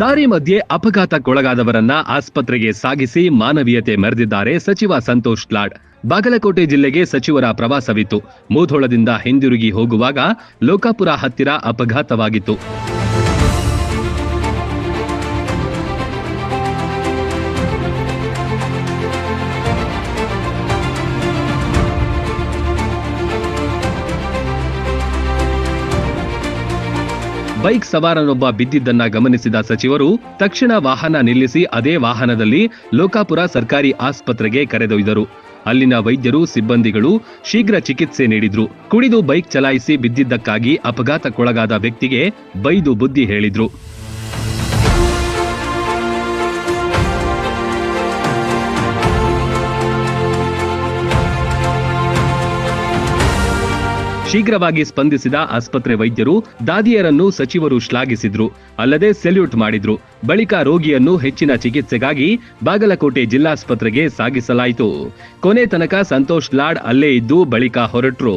ದಾರಿ ಮಧ್ಯೆ ಅಪಘಾತಕ್ಕೊಳಗಾದವರನ್ನ ಆಸ್ಪತ್ರೆಗೆ ಸಾಗಿಸಿ ಮಾನವೀಯತೆ ಮೆರೆದಿದ್ದಾರೆ ಸಚಿವ ಸಂತೋಷ್ ಲಾಡ್. ಬಾಗಲಕೋಟೆ ಜಿಲ್ಲೆಗೆ ಸಚಿವರ ಪ್ರವಾಸವಿತ್ತು. ಮೂಧೋಳದಿಂದ ಹಿಂದಿರುಗಿ ಹೋಗುವಾಗ ಲೋಕಾಪುರ ಹತ್ತಿರ ಅಪಘಾತವಾಗಿತ್ತು. ಬೈಕ್ ಸವಾರನೊಬ್ಬ ಬಿದ್ದಿದ್ದನ್ನ ಗಮನಿಸಿದ ಸಚಿವರು, ತಕ್ಷಣ ವಾಹನ ನಿಲ್ಲಿಸಿ ಅದೇ ವಾಹನದಲ್ಲಿ ಲೋಕಾಪುರ ಸರ್ಕಾರಿ ಆಸ್ಪತ್ರೆಗೆ ಕರೆದೊಯ್ದರು. ಅಲ್ಲಿನ ವೈದ್ಯರು, ಸಿಬ್ಬಂದಿಗಳು ಶೀಘ್ರ ಚಿಕಿತ್ಸೆ ನೀಡಿದ್ರು. ಕುಡಿದು ಬೈಕ್ ಚಲಾಯಿಸಿ ಬಿದ್ದಿದ್ದಕ್ಕಾಗಿ ಅಪಘಾತಕ್ಕೊಳಗಾದ ವ್ಯಕ್ತಿಗೆ ಬೈದು ಬುದ್ಧಿ ಹೇಳಿದ್ರು. ಶೀಘ್ರವಾಗಿ ಸ್ಪಂದಿಸಿದ ಆಸ್ಪತ್ರೆ ವೈದ್ಯರು ದಾದಿಯರನ್ನು ಸಚಿವರು ಶ್ಲಾಘಿಸಿದ್ರು. ಅಲ್ಲದೆ ಸೆಲ್ಯೂಟ್ ಮಾಡಿದ್ರು. ಬಳಿಕ ರೋಗಿಯನ್ನು ಹೆಚ್ಚಿನ ಚಿಕಿತ್ಸೆಗಾಗಿ ಬಾಗಲಕೋಟೆ ಜಿಲ್ಲಾಸ್ಪತ್ರೆಗೆ ಸಾಗಿಸಲಾಯಿತು. ಕೊನೆ ತನಕ ಸಂತೋಷ್ ಲಾಡ್ ಅಲ್ಲೇ ಇದ್ದು ಬಳಿಕ ಹೊರಟ್ರು.